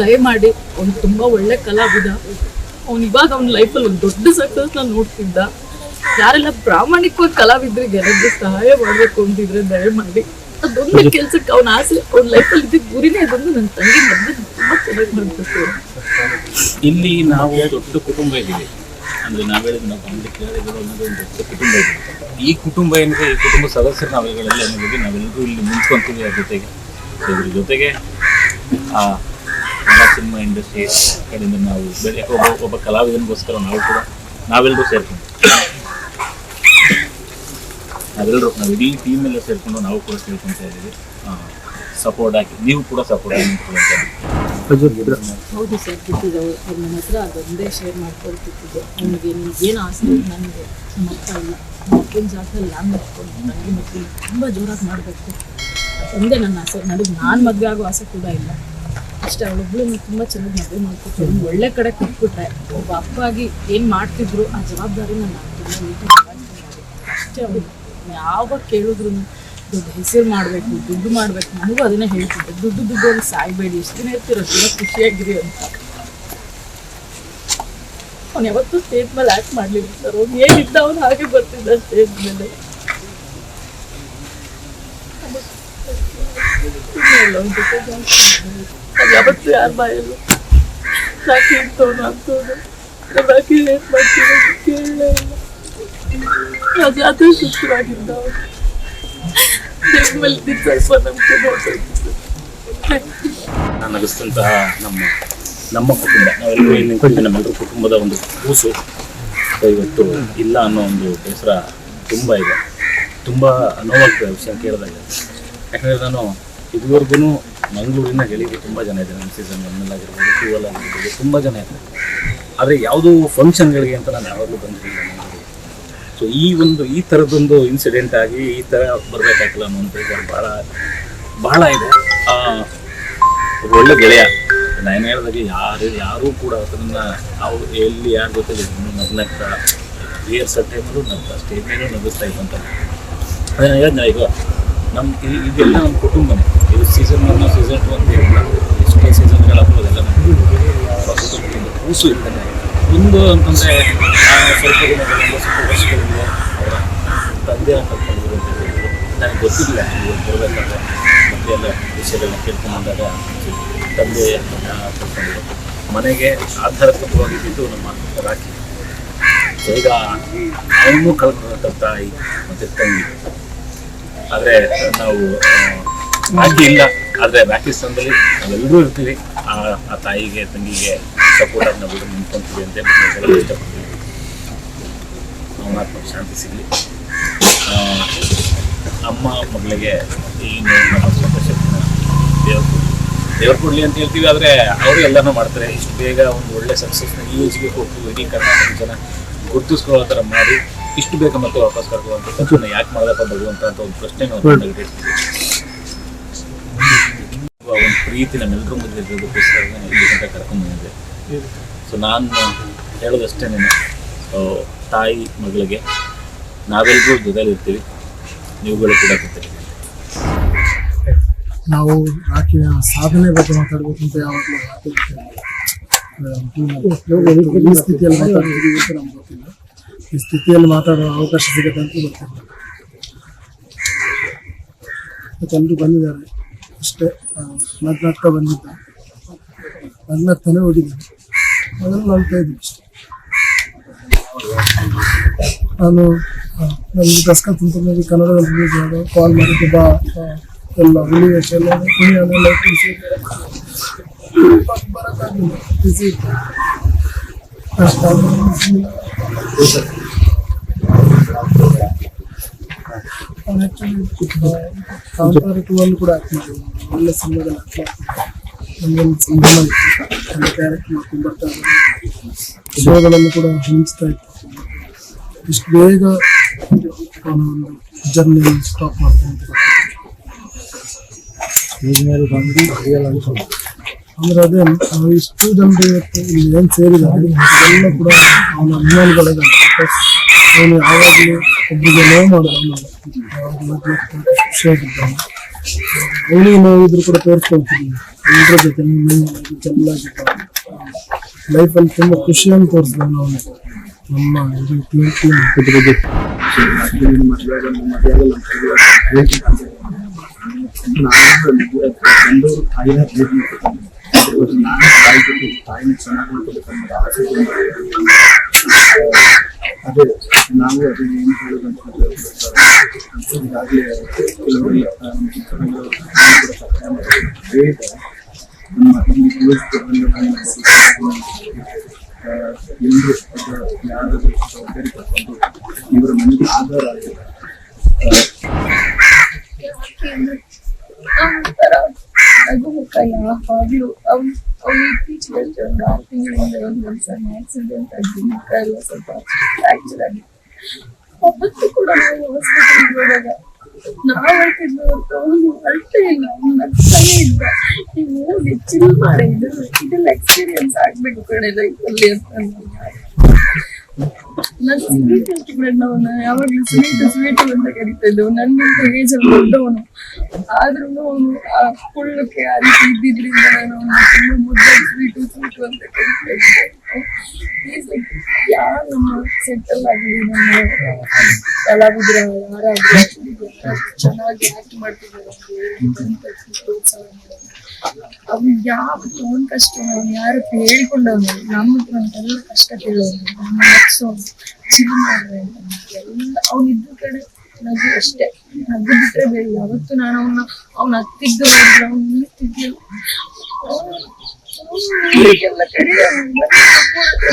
ದಯಮಾಡಿ ಅವ್ನು ತುಂಬ ಒಳ್ಳೆ ಕಲಾವಿದ. ಅವ್ನು ಇವಾಗ ಅವ್ನ ಲೈಫಲ್ಲಿ ಒಂದು ದೊಡ್ಡ ಸಕ್ಸಸ್ನ ನೋಡ್ತಿದ್ದ. ಯಾರೆಲ್ಲ ಪ್ರಾಮಾಣಿಕವಾಗಿ ಕಲಾವಿದ್ರಿಗೆ ಯಾರಾದ್ರೂ ಸಹಾಯ ಮಾಡಬೇಕು ಅಂತಿದ್ರೆ ದಯಮಾಡಿ. ಅದೊಂದು ಕೆಲ್ಸಕ್ಕೆ ಅವ್ನ ಆಸೆ ಅವ್ನ ಲೈಫಲ್ಲಿ ಇದ್ದಿದ್ದ ಗುರಿನೇ ಅದೊಂದು ನನ್ನ ತಂಗಿ ಮದ್ವೆ ತುಂಬಾ ಚೆನ್ನಾಗಿ ಮಾಡಬೇಕು ಇಲ್ಲಿ ನಾವು ದೊಡ್ಡ ಕುಟುಂಬ ಇದ್ದೀವಿ. ಅಂದ್ರೆ ನಾವು ಹೇಳಿದ್ರೆ ನಾವು ಫ್ಯಾಮಿಲಿ ಕೇಳಿದ್ರು ಅನ್ನೋದು ಒಂದು ದೊಡ್ಡ ಕುಟುಂಬ ಇದೆ. ಈ ಕುಟುಂಬ ಏನಿದೆ ಈ ಕುಟುಂಬ ಸದಸ್ಯರು ನಾವುಗಳೆಲ್ಲ ಅನ್ನೋದಕ್ಕೆ ನಾವೆಲ್ಲರೂ ಇಲ್ಲಿ ನಿಂತ್ಕೊಂತೀವಿ ಅದ್ರ ಜೊತೆಗೆ. ಇದ್ರ ಜೊತೆಗೆ ಆ ಕನ್ನಡ ಸಿನಿಮಾ ಇಂಡಸ್ಟ್ರಿ ಕಡೆಯಿಂದ ನಾವು ಬೇರೆ ಒಬ್ಬ ಒಬ್ಬ ಕಲಾವಿದನಿಗೋಸ್ಕರ ನಾವು ಕೂಡ ನಾವೆಲ್ಲರೂ ಸೇರ್ಕೊಂಡು. ನಾವೆಲ್ಲರೂ ನಾವು ಇಡೀ ಟೀಮ್ ಎಲ್ಲ ಸೇರ್ಕೊಂಡು ನಾವು ಕೂಡ ಸೇರ್ಕೊಂತ ಇದ್ದೀವಿ. ಸಪೋರ್ಟ್ ಹಾಕಿ ನೀವು ಕೂಡ ಸಪೋರ್ಟ್ ಆಗಿ ಹೌದು ಸರ್ ಬಿಟ್ಟಿದ್ದು ಅವ್ರ ನನ್ನ ಹತ್ರ ಅದೊಂದೇ ಶೇರ್ ಮಾಡ್ಕೊಳ್ತಿದ್ದೆ ನನಗೆ ನಿಮ್ಗೇನು ಆಸೆ ನನಗೆ ನಮ್ಮ ಅಪ್ಪ ಇಲ್ಲ. ನಮ್ಮ ಅಪ್ಪನ ಜಾಗದಲ್ಲಿ ನಾನು ನಿಂತ್ಕೊಂಡು ನನಗೆ ಮಕ್ಕಳು ತುಂಬ ಜೋರಾಗಿ ಮಾಡಬೇಕು. ಒಂದೇ ನನ್ನ ಆಸೆ. ನನಗೆ ನಾನು ಮದುವೆ ಆಗೋ ಆಸೆ ಕೂಡ ಇಲ್ಲ. ಅಷ್ಟೇ, ಅವಳೊಬ್ಳು ತುಂಬ ಚೆನ್ನಾಗಿ ಮದುವೆ ಮಾಡ್ಕೊಟ್ಟು ಒಂದು ಒಳ್ಳೆ ಕಡೆ ಕೊಟ್ಬಿಟ್ರೆ ಒಬ್ಬ ಅಪ್ಪ ಆಗಿ ಏನು ಮಾಡ್ತಿದ್ರು, ಆ ಜವಾಬ್ದಾರಿ ನಾನು ಅಷ್ಟೇ ಅವಳು. ಯಾವಾಗ ಕೇಳಿದ್ರು ದುಡ್ಡು ಹೆಸರು ಮಾಡಬೇಕು, ದುಡ್ಡು ಮಾಡಬೇಕು, ನನಗೂ ಅದನ್ನೇ ಹೇಳ್ತಿದ್ದೆ. ದುಡ್ಡು ದುಡ್ಡು ಅಲ್ಲಿ ಸಾಯ್ಬೇಡಿ ಎಷ್ಟು ದಿನ ಇರ್ತಿರೋ, ತುಂಬ ಖುಷಿಯಾಗಿರಿ ಅಂತ. ಅವ್ನು ಯಾವತ್ತೂ ಸ್ಟೇಜ್ ಮೇಲೆ ಆ್ಯಕ್ಟ್ ಮಾಡಲಿಲ್ಲ ಸರ್. ಅವ್ನು ಏನಿದ್ದ ಅವನು ಹಾಗೆ ಬರ್ತಿದ್ದ ಸ್ಟೇಜ್ ಮೇಲೆ. ಯಾವತ್ತೂ ಯಾರ ಬಾಯಲ್ಲೂ ಇಂಥವ್ನು ಅಂಥವ್ನು ನಮ್ಮ ರಾಕಿ ಏನು ಇಲ್ಲ ಅದು ಅದೇ ಸುಖವಾಗಿದ್ದ ಮೇಲೆ ಸ್ವಲ್ಪ ನಂಬಿಕೆ ನಮ್ಮ ನಮ್ಮ ಕುಟುಂಬ ನಾವೆಲ್ಲರೂ ಇಲ್ಲಿ ನಮ್ಮೆಲ್ಲರೂ ಕುಟುಂಬದ ಒಂದು ಕೂಸು. ಇವತ್ತು ಇಲ್ಲ ಅನ್ನೋ ಒಂದು ಬೇಸರ ತುಂಬ ಇದೆ. ತುಂಬ ನೋವಾಗ್ತದೆ ವಿಷಯ ಕೇಳಿದಾಗ. ಯಾಕಂದರೆ ನಾನು ಇದುವರೆಗೂ ಮಂಗಳೂರಿನ ಗೆಳಿಗೆ ತುಂಬ ಜನ ಇದ್ದಾರೆ. ನಮ್ಮ ಸೀಸನ್ ಒನ್ನಲ್ಲಾಗಿರ್ಬೋದು ಟೂ ಆಗಿರ್ಬೋದು ತುಂಬ ಜನ ಇದ್ದಾರೆ. ಆದರೆ ಯಾವುದೋ ಫಂಕ್ಷನ್ಗಳಿಗೆ ಅಂತ ನಾನು ಯಾವಾಗಲೂ ಬಂದಿರಲಿಲ್ಲ ಸೊ ಈ ಒಂದು, ಈ ಥರದೊಂದು ಇನ್ಸಿಡೆಂಟ್ ಆಗಿ ಈ ಥರ ಬರಬೇಕಾಗಿಲ್ಲ ಅನ್ನೋ ಒಂದು ಬೇಜಾರು ಭಾಳ ಭಾಳ ಇದೆ. ಒಳ್ಳೆ ಗೆಳೆಯ, ನಾನು ಹೇಳಿದಾಗೆ ಯಾರು, ಯಾರೂ ಕೂಡ ಅದನ್ನು ಅವ್ರು ಎಲ್ಲಿ ಯಾರ ಜೊತೆ ನಗ್ನಗ್ತಾ ರಿಹರ್ಸಲ್ ಟೈಮಲ್ಲೂ ನಗ್ತಾ ಸ್ಟೇಜ್ ಮೇಲೂ ನಗಿಸ್ತಾ ಇದ್ದಂತ ಅದನ್ನು ಹೇಳಿದ್ನ ಈಗ ನಮ್ಮ ಇದೆಲ್ಲ ನಮ್ಮ ಕುಟುಂಬನೇ. ಇದು ಸೀಸನ್ ಒನ್ ಸೀಸನ್ ಟು ಅಂತ ಎಷ್ಟೇ ಸೀಸನ್ಗಳು ಹಾಕೋದೆಲ್ಲ ಕೂಸು ಇರ್ತಾನೆ ಒಂದು ಅಂತಂದರೆ ಸ್ವಲ್ಪ ದಿನಗಳಿಂದ ಸ್ವಲ್ಪ ವರ್ಷಗಳಿಂದ ಅವರ ತಂದೆ ಅಂತ ಹೇಳಿದ್ರು. ನನಗೆ ಗೊತ್ತಿಲ್ಲ ಇವ್ರು ಬರಬೇಕಾದ್ರೆ ಮತ್ತೆ ಎಲ್ಲ ವಿಷಯಗಳನ್ನ ಕೇಳ್ಕೊಂಡಾಗ ತಂದೆ ಕರ್ಕೊಂಡಿದ್ರು ಮನೆಗೆ ಆಧಾರಭೂತವಾಗಿದ್ದು ನಮ್ಮ ರಾಖಿ. ಈಗ ಅವನು ಕಳ್ಕೊಂಡಂಥ ತಾಯಿ ಮತ್ತು ತಂಗಿ. ಆದರೆ ನಾವು ರಾಖಿ ಇಲ್ಲ. ಆದರೆ ಪಾಕಿಸ್ತಾನದಲ್ಲಿ ನಾವೆಲ್ಲರೂ ಇರ್ತೀವಿ. ಆ ತಾಯಿಗೆ, ತಂಗಿಗೆ ಸಪೋರ್ಟ್ ಆಗಿ ನಾವು ನಿಂತ್ಕೊಂತೀವಿ ಅಂತ ಇಷ್ಟಪಡ್ತೀವಿ. ಶಾಂತಿ ಸಿಗಲಿ. ಅಮ್ಮ ಮಗಳಿಗೆ ಈ ಶಕ್ತಿನ ದೇವ್ರು. ದೇವ್ರು ಕೊಡಲಿ ಅಂತ ಹೇಳ್ತೀವಿ, ಆದರೆ ಅವರು ಎಲ್ಲನೂ ಮಾಡ್ತಾರೆ. ಇಷ್ಟು ಬೇಗ ಒಂದು ಒಳ್ಳೆ ಸಕ್ಸಸ್ನ ಈ ಏಜ್ಗೆ ಇಡೀ ಕರ್ನಾಟಕ ಜನ ಗುರುತಿಸ್ಕೊಳ್ಳೋ ಥರ ಮಾಡಿ, ಇಷ್ಟು ಬೇಗ ಮತ್ತೆ ವಾಪಸ್ ಕರ್ಕೊಳ್ಳುವಂಥ ಅಂತ ಯಾಕೆ ಮಾಡದಪ್ಪ ಅಂತ ಒಂದು ಪ್ರಶ್ನೆ ನಾವು ಒಂದು ಪ್ರೀತಿ ನಮ್ಮೆಲ್ಲರೂ ಮುಂದೆ ಇರೋದಕ್ಕೋಸ್ಕರ ಇಲ್ಲಿ ಕರ್ಕೊಂಡು ಬಂದಿದೆ ಸೊ ನಾನು ಹೇಳೋದಷ್ಟೇ ಸೊ ತಾಯಿ ಮಗಳಿಗೆ ನಾವೆಲ್ಲರೂ ಜೊತೆಲಿ ಇರ್ತೀವಿ. ನೀವುಗಳು ಕೂಡ ಜೊತೆಲಿ ನಾವು ಆಕೆಯ ಸಾಧನೆ ಬಗ್ಗೆ ಮಾತಾಡ್ಬೇಕು ಅಂತ ಯಾವಾಗಲೂ ಮಾತಾಡ್ತೀವಿ ಈ ಸ್ಥಿತಿಯಲ್ಲಿ ಮಾತಾಡ್ತೀವಿ ಅಂತ ನಮ್ಗೆ ಗೊತ್ತಿಲ್ಲ. ಈ ಸ್ಥಿತಿಯಲ್ಲಿ ಮಾತಾಡೋ ಅವಕಾಶ ಸಿಗುತ್ತೆ ಅಂತ ಗೊತ್ತಿಲ್ಲ. ಎಲ್ಲರೂ ಬಂದಿದ್ದಾರೆ. ಅಷ್ಟೇ ನಗ್ನಗ್ತಾ ಬಂದಿದ್ದ. ನಗ್ನಗ್ತಾನೆ ಹೋಗಿದ್ದಾನೆ ಅದನ್ನು ನಂಬ್ತಾ ಇದ್ದೀನಿ ಅಷ್ಟೇ. ನಾನು ನನಗೆ ಕಸ್ಕ ಅಂತ ಕನ್ನಡದಲ್ಲಿ ರಿಲೀಸ್ ಕಾಲ್ ಮಾಡಿದ್ದು ಬಾ ಎಲ್ಲ ಹುಲಿ ವೇಷ ಎಲ್ಲ ಹುಲಿಯನ್ನೆಲ್ಲ ತಿಳಿಸಿ ಬರೋಕ್ಕಾಗಿಲ್ಲ ಬಿಸಿ ಇತ್ತು ಅಷ್ಟಾದ್ರೂ ಕಾಂತಾರ ಕೂಡ ಮಾಡಿದ್ರು ಒಳ್ಳೆ ಸಿನಿಮಾದಲ್ಲಿ ಆಕ್ಟ್ ಮಾಡ್ತಿದ್ದೆ ನಮಗೊಂದು ಸಂಭ್ರಮ ಇತ್ತು ನನ್ನ ಕ್ಯಾರೆಕ್ಟ್ ಮಾಡ್ಕೊಂಡು ಬರ್ತಾ ಶೋಗಳನ್ನು ಕೂಡ ಹಂಚ್ತಾ ಇತ್ತು ಇಷ್ಟು ಬೇಗ ಒಂದು ಜರ್ನಿ ಸ್ಟಾಪ್ ಮಾಡ್ತಾ ಮೇಲೆ ಬಂದು ರಿಯಲ್ ಅಂದ್ರೆ ಅದೇ ನಾವು ಇಷ್ಟು ಜನರು ಇವತ್ತು ಇಲ್ಲಿ ಏನ್ ಸೇರಿದ್ದಾರೆ ಕೂಡ ಅವನ ಅಭಿಮಾನಿಗಳಿದ್ದಾರೆ ಅವನು ಯಾವಾಗಲೂ ಒಬ್ಬರಿಗೆ ನೋವು ಮಾಡೋದು ಖುಷಿಯಾಗಿದ್ದಾನೆ ಅವನಿಗೆ ನಾವು ಇದ್ರು ಕೂಡ ತೋರಿಸ್ಕೊಳ್ತೀವಿ ಎಲ್ಲರ ಜೊತೆ ಚೆನ್ನಾಗಿ ಲೈಫಲ್ಲಿ ತುಂಬ ಖುಷಿಯನ್ನು ತೋರಿಸಿದ ನಾವು ನಮ್ಮ ಇದು ಟೀಮ್ ಬಂದವರು ತಾಯಿನ ಭೇಟಿ ಮಾಡ್ತಾರೆ ನಾನು ತಾಯಿ ಜೊತೆ ತಾಯಿನ ಚೆನ್ನಾಗಿ ನೋಡ್ಕೊಬೇಕನ್ನೋ ಆಸೆ ತುಂಬ ಇದೆ. ಅದೇ ನಾವು ಅದು ಏನು ಹೇಳೋದಂತಂದ್ರೆ ಇವರ ಮನೆಗೆ ಆಧಾರ ಆಗಿದೆ ಯಾವಾಗ್ಲೂ ಅವ್ನು ಅವ್ನು ಇತ್ತೀಚೆಗೆ ಒಂದು ಆರು ತಿಂಗಳಿಂದ ಒಂದು ಸಣ್ಣ ಆಕ್ಸಿಡೆಂಟ್ ಆಗಿ ಮುಖ ಸ್ವಲ್ಪ ಅವತ್ತು ಕೂಡ ನಾವು ಹಾಸ್ಪಿಟಲ್ಗೆ ಹೋದಾಗ ನಾವು ಅವನು ಅಳ್ತೇ ಇಲ್ಲ ನಗ್ತಾನೆ ಇದ್ದ ನೀವು ಹೆಚ್ಚಿನ ಮಾಡಿ ಇದು. ಇದೆಲ್ಲ ಎಕ್ಸ್ಪೀರಿಯನ್ಸ್ ಆಗ್ಬೇಕು ಕಡೆ ಲೈಫಲ್ಲಿ ಅಂತ ಸ್ವೀಟ್ ಇಷ್ಟಪಡ್ ಅವನ ಯಾವಾಗ್ಲೂ ಸ್ವೀಟ್ ಸ್ವೀಟ್ ಅಂತ ಕರಿತಾ ಇದ್ದವು ನನ್ಗಿಂತ ಏಜ್ ಅಲ್ಲಿ ದೊಡ್ಡವನು. ಆದ್ರೂ ಅವನು ಆ ಕುಳ್ಳಕ್ಕೆ ಆ ರೀತಿ ಇದ್ದಿದ್ರಿಂದ ನಾನು ಮುದ್ದೆ ಸ್ವೀಟು ಸ್ವೀಟು ಅಂತ ಕರಿತಾ ಇದ್ದೆ. ನಮ್ಮ ಸೆಟಲ್ ಆಗಲಿ ನಮ್ಮ ಕಲಾವಿದ್ರ ಯಾರಾದ್ರೂ ಚೆನ್ನಾಗಿ ಆಕ್ಟ್ ಮಾಡ್ತಿದ್ದಾರೆ ಅವ್ನು ಯಾವತ್ತು ಅವನ ಕಷ್ಟ ಅವ್ನು ಯಾರು ಹೇಳ್ಕೊಂಡವನು ಹತ್ರ ಕಷ್ಟ ಕೇಳೋನು ನಮ್ಮ ನಗ್ಸೋನು ಚಿಲ್ ಮಾಡ್ರೆ ಎಲ್ಲ ಕಡೆ ನಗು ಅಷ್ಟೇ. ನಗು ಬಿಟ್ರೆ ಬೇರೆ ಯಾವತ್ತು ನಾನು ಅವನ್ನ ಅವ್ನ ಹತ್ತಿದ್ದು ಅವ್ನು ನಿಲ್ತಿದ್ದಿಲ್ಲ ಎಲ್ಲ ಕಡೆ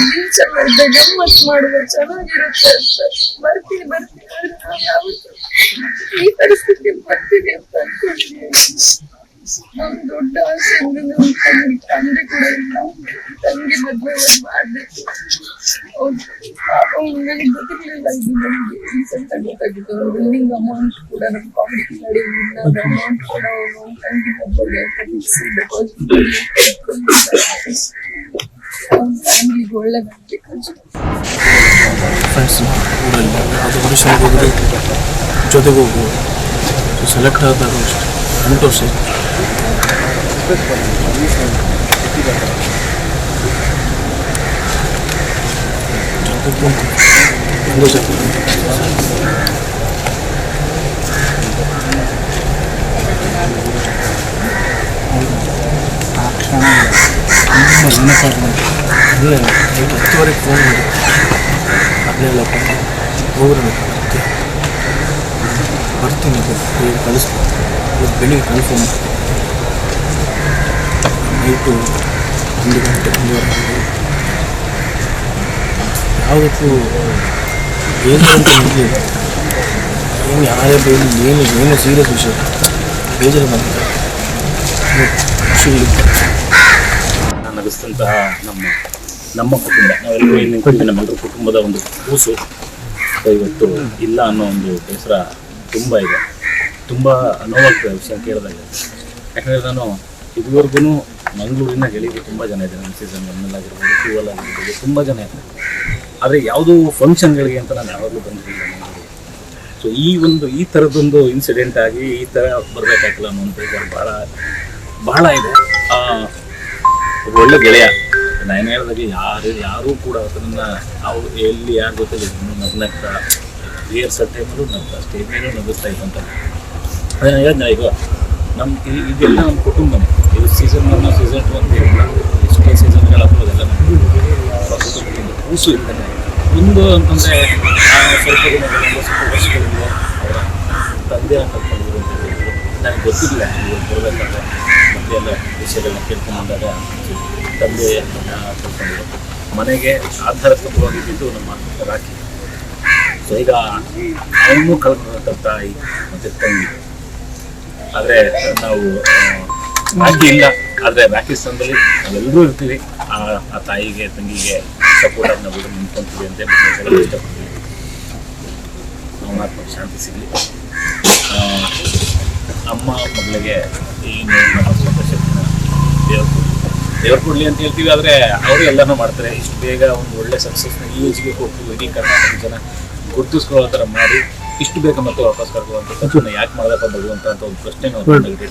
ಬೀಚಲ್ಲಿ ಇದ್ದ ಗಮ್ಮತ್ ಮಾಡುವ ಚೆನ್ನಾಗಿರುತ್ತೆ ಅಂತ ಬರ್ತೀನಿ ಬರ್ತೀನಿ ಆದ್ರೆ ನಾವು ಯಾವತ್ತು ಈ ಪರಿಸ್ಥಿತಿ ಬರ್ತೀನಿ ಅಂತ ಅನ್ಕೊಂಡಿದ್ದೀನಿ ನಮ್ ದೊಡ್ಡ ಆಸೆ ಅಂದ್ರೆ ನಮ್ ತಂದೆ ತಂದೆ ಕೂಡ ಇಲ್ಲ ತಂಗಿ ಮದ್ವೆ ಒಂದ್ ಮಾಡ್ಬೇಕು ಅವ್ನು ನನಗೆ ಗೊತ್ತಿರ್ಲಿಲ್ಲ ಇದು ನಮ್ಗೆ ರೀಸೆಂಟ್ ಆಗಿ ಗೊತ್ತಾಗಿತ್ತು. ಬಿಲ್ಡಿಂಗ್ ಅಮೌಂಟ್ ಕೂಡ ನಮ್ಮ ನಡೆಯುವುದಿಲ್ಲ ಅದ್ರ ಅಮೌಂಟ್ ಕೂಡ ಅವನು ಫ್ಯಾಮಿಲಿಗೆ ಒಳ್ಳೇದಾಗ್ಬೇಕು ಅಷ್ಟೇ ಫ್ರೆಂಡ್ಸ್ ಊರಲ್ಲಿ ಅದು ಹೋದ್ರೆ ಜೊತೆಗೆ ಹೋಗ್ಬೋದು ಸೊ ಸೆಲೆಕ್ಟ್ ಆದಾಗ ಅಷ್ಟೇ. ಹತ್ತುವರೆಗೆ ಫೋನ್ ಮಾಡಿ ಅಲ್ಲೆಲ್ಲಪ್ಪ ಹೋಗ್ರೆ ಮತ್ತೆ ಬರ್ತೀನಿ ಬೇಗ ಕಳಿಸ್ಬೇಕು ಇವತ್ತು ಬೆಳಿಗ್ಗೆ ಕನ್ಫರ್ಮ್ ನೈಟು ಒಂದು ಗಂಟೆ ಒಂದೂವರೆ ಯಾವುದಕ್ಕೂ ಏನು ನಿಂತಿಲ್ಲ ಏನು ಯಾರೇ ಏನು ಏನು ಸೀರಿಯಸ್ ವಿಷಯ ಬೇಜಾರು ಬಂದಿದೆ ಖುಷಿ ನಾನು ನಗಿಸಿದಂತಹ ನಮ್ಮ ನಮ್ಮ ಕುಟುಂಬ ನಾವೆಲ್ಲರೂ ಏನು ನಮ್ಮೆಲ್ಲರ ಕುಟುಂಬದ ಒಂದು ಕೂಸು ಇವತ್ತು ಇಲ್ಲ ಅನ್ನೋ ಒಂದು ಬೇಸರ ತುಂಬ ಇದೆ ತುಂಬ ನೋವಾಗ್ತದೆ ವಿಷಯ ಕೇಳಿದಾಗ ಯಾಕಂದರೆ ನಾನು ಇದುವರೆಗೂ ಮಂಗಳೂರಿನ ಗೆಳೆಯರು ತುಂಬ ಜನ ಇದ್ದಾರೆ ನಮ್ಮ ಸೀಸನ್ ಒನ್ನಲ್ಲಿ ಆಗಿರ್ಬೋದು ಟೂ ಅಲ್ಲಿ ಆಗಿರ್ಬೋದು ತುಂಬ ಜನ ಇದ್ದಾರೆ ಆದರೆ ಯಾವುದೋ ಫಂಕ್ಷನ್ಗಳಿಗೆ ಅಂತ ನಾನು ಯಾವಾಗಲೂ ಮಂಗಳೂರಿಗೆ ಸೊ ಈ ಒಂದು ಈ ಥರದೊಂದು ಇನ್ಸಿಡೆಂಟ್ ಆಗಿ ಈ ಥರ ಬರಬೇಕಾಗಿಲ್ಲ ಅನ್ನೋ ಒಂದು ಬೇಜಾರು ಭಾಳ ಭಾಳ ಇದೆ. ಆ, ಒಳ್ಳೆ ಗೆಳೆಯ ನಾನು ಹೇಳಿದಾಗೆ ಯಾರು ಯಾರೂ ಕೂಡ ಅದನ್ನ ಅವ್ರು ಎಲ್ಲಿ ಯಾರ ಜೊತೆ ನಗ್ನಗ್ತಾ ಏರ್ಸ ಟೈಮಲ್ಲೂ ನಗ್ತಾ ಸ್ಟೇಜ್ ಮೇಲೂ ನಗಿಸ್ತಾ ಇದ್ದಂತ ಅದನ್ನ ಹೇಳಿದ್ನ ಈಗ ನಮ್ಮ ಇದೆಲ್ಲ ನಮ್ಮ ಕುಟುಂಬ ಇದು ಸೀಸನ್ ಒನ್ ಸೀಸನ್ ಟು ಅಂತ ಹೇಳಿಲ್ಲ ಎಷ್ಟೇ ಸೀಸನ್ಗಳು ಕೂಸು ಇರ್ತದೆ. ಒಂದು ಅಂತಂದರೆ ಸ್ವಲ್ಪ ದಿನಗಳಿಂದ ಸ್ವಲ್ಪ ವರ್ಷಗಳಿಂದ ಅವರ ತಂದೆ ಅಂತ ಹೇಳಿದ್ರು ನನಗೆ ಗೊತ್ತಿಲ್ಲ ಆ್ಯಕ್ಚುಲಿ ಬರಬೇಕಾದ್ರೆ ಮತ್ತೆ ಎಲ್ಲ ವಿಷಯಗಳನ್ನ ಕೇಳ್ಕೊಂಡಾಗ ತಂದೆ ಕರ್ಕೊಂಡಿದ್ರು ಮನೆಗೆ ಆಧಾರ ಸ್ತಂಭವಾಗಿದ್ದು ನಮ್ಮ ರಾಖಿ. ಸೊ ಈಗ ಅವನು ಕಳ್ಕೊಂಡಂಥ ತಾಯಿ ಮತ್ತು ತಂಗಿ. ಆದರೆ ನಾವು ರಾಖಿ ಇಲ್ಲ. ಆದರೆ ರಾಖಿ ಸ್ಥಾನದಲ್ಲಿ ನಾವೆಲ್ಲರೂ ಇರ್ತೀವಿ. ಆ ತಾಯಿಗೆ, ತಂಗಿಗೆ ಸಪೋರ್ಟ್ ಆಗಿ ನಾವು ನಿಂತ್ಕೊಂತೀವಿ ಅಂತ ಇಷ್ಟಪಡ್ತೀವಿ ಶಾಂತಿ ಸಿಗಲಿ ಅಮ್ಮ ಮಗಳಿಗೆ ಏನು ನಮ್ಮ ದೇವ್ರು ಕೊಡ್ಲಿ. ದೇವ್ರು ಕೊಡ್ಲಿ ಅಂತ ಹೇಳ್ತೀವಿ ಆದರೆ ಅವರು ಎಲ್ಲನೂ ಮಾಡ್ತಾರೆ ಇಷ್ಟು ಬೇಗ ಒಂದು ಒಳ್ಳೆ ಸಕ್ಸಸ್ನ ಈ ಏಜ್ಗೆ ಕೊಟ್ಟು ಇಡೀ ಕರ್ನಾಟಕ ಜನ ಗುರುತಿಸ್ಕೊಳ್ಳೋ ಥರ ಮಾಡಿ ಇಷ್ಟು ಬೇಗ ಮತ್ತೆ ವಾಪಸ್ ತಕ್ಷಣ ಯಾಕೆ ಮಾಡದಪ್ಪ ಭಗವಂತ ಅಂತ ಒಂದು ಪ್ರಶ್ನೆ ನಾವು ಇಟ್ಕೊಂಡಿದ್ವಿ.